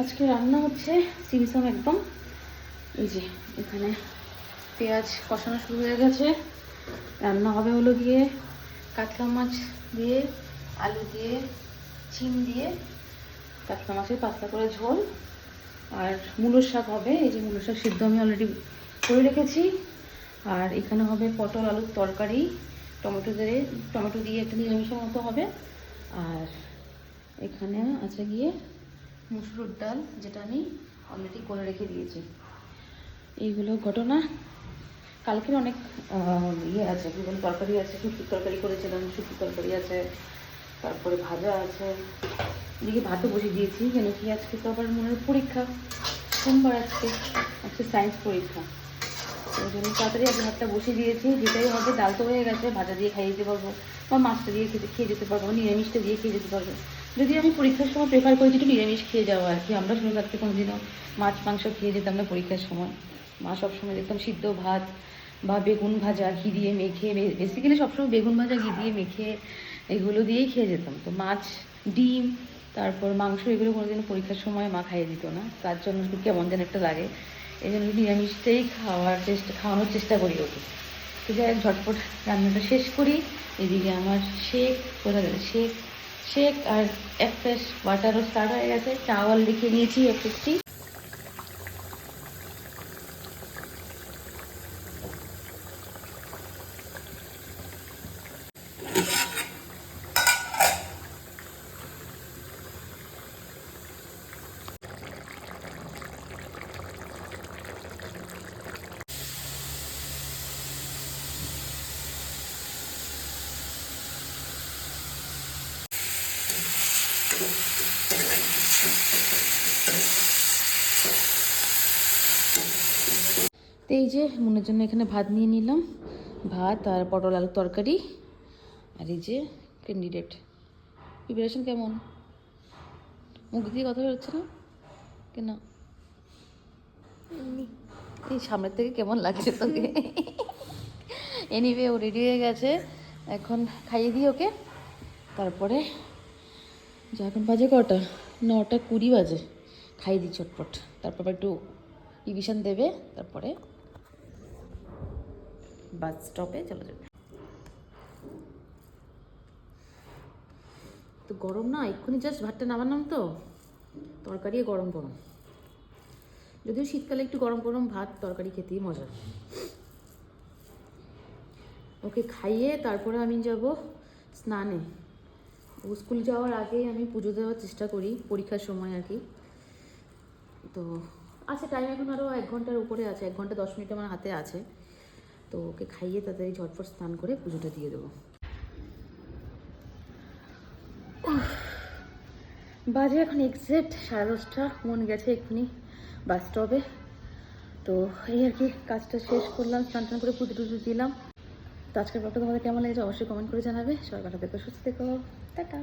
আজকে রান্না হচ্ছে সিমসাম একদম। এই যে, এখানে পেঁয়াজ কষানো শুরু হয়ে গেছে। রান্না হবে হলো গিয়ে কাতলা মাছ দিয়ে, আলু দিয়ে চিম দিয়ে, কাতলা মাছের পাতলা করে ঝোল। আর মূলোর শাক হবে, এই যে মূলোর শাক সিদ্ধ আমি অলরেডি করে রেখেছি। আর এখানে হবে পটল আলুর তরকারি, টমেটো দিয়ে টমেটো দিয়ে একটা নিরামিষের মতো হবে। আর এখানে আছে গিয়ে মুসুর ডাল, যেটা আমি অলরেডি করে রেখে দিয়েছি। এইগুলো ঘটনা। কালকের অনেক ইয়ে আছে বলে, তরকারি আছে শুক্তির তরকারি করেছিলাম শুক্তির তরকারি আছে, তারপরে ভাজা আছে। এদিকে ভাতও বসে দিয়েছি, কেন কি আজকে তো আবার মনের পরীক্ষা। সোমবার আজকে আজকে সায়েন্স পরীক্ষা। ওই জন্য তাড়াতাড়ি আগে ভাতটা বসিয়ে দিয়েছি, যেটাই হবে, ডাল তো হয়ে গেছে, ভাজা দিয়ে খাইয়ে দিতে পারব, বা মাছটা দিয়ে খেতে খেয়ে যেতে পারব নিরামিষটা দিয়ে খেয়ে যেতে পারব। যদি আমি পরীক্ষার সময় প্রেফার করি একটু নিরামিষ খেয়ে যাওয়া আর কি। আমরা শুনে থাকতে কোনোদিনও মাছ, মাংস খেয়ে যেতাম না পরীক্ষার সময়। মা সবসময় দেখতাম সিদ্ধ ভাত বা বেগুন ভাজা ঘি দিয়ে মেখে বেসিক্যালি সবসময় বেগুন ভাজা, ঘি দিয়ে মেখে এগুলো দিয়েই খেয়ে যেতাম। তো মাছ, ডিম, তারপর মাংস এগুলো কোনোদিন পরীক্ষার সময় মা খাইয়ে দিত না। তার জন্য কেমন যেন একটা লাগে। এই জন্য নিরামিষটাই খাওয়ার চেষ্টা খাওয়ানোর চেষ্টা করি ওকে। তো যাই, ঝটপট রান্নাটা শেষ করি। এদিকে আমার শেক কোথা গেল? শেক শেক আর এক একটা ওয়াটারও স্টার্ট হয়ে গেছে। চাওয়াল লিখে নিয়েছি এক একটি তো এই যে মনের জন্য এখানে ভাত নিয়ে নিলাম। ভাত আর পটল আলুর তরকারি। আর এই যে ক্যান্ডিডেট প্রিপারেশন কেমন? মুখ দিয়ে কথা বেরোচ্ছে না? কেন? এই সামনের থেকে কেমন লাগছে তোকে? এনিওয়ে ও রেডি হয়ে গেছে। এখন খাইয়ে দিই ওকে। তারপরে যা এখন বাজে কটা? নটা কুড়ি বাজে। খাইয়ে দিই চটপট। তারপর একটু রিভিশন দেবে, তারপরে বাস স্টপে চলে যাবে। তো গরম না? এক্ষুনি জাস্ট ভাতটা নামালাম তো। তরকারি গরম গরম। যদিও শীতকালে একটু গরম গরম ভাত, তরকারি খেতেই মজা। ওকে খাইয়ে তারপরে আমি যাব স্নানে। স্কুল যাওয়ার আগেই আমি পুজো দেওয়ার চেষ্টা করি, পরীক্ষার সময় আর কি। তো আছে টাইম এখন আরও এক ঘণ্টার উপরে আছে, এক ঘণ্টা দশ মিনিট আমার হাতে আছে। তো ওকে খাইয়ে তাড়াতাড়ি ঝটফট স্নান করে পুজোটা দিয়ে দেবো। বাজে এখন এক্সাক্ট সাড়ে দশটা, মন গেছে এক্ষুনি বাস স্টপে তো এই আর কি, কাজটা শেষ করলাম স্নান টান করে পুজো টুজো দিলাম। তো আজকের ব্লগটা তোমাদের কেমন লেগেছে অবশ্যই কমেন্ট করে জানাবে। সবাই ভালো দেখো সুস্থ দেখো টাটা।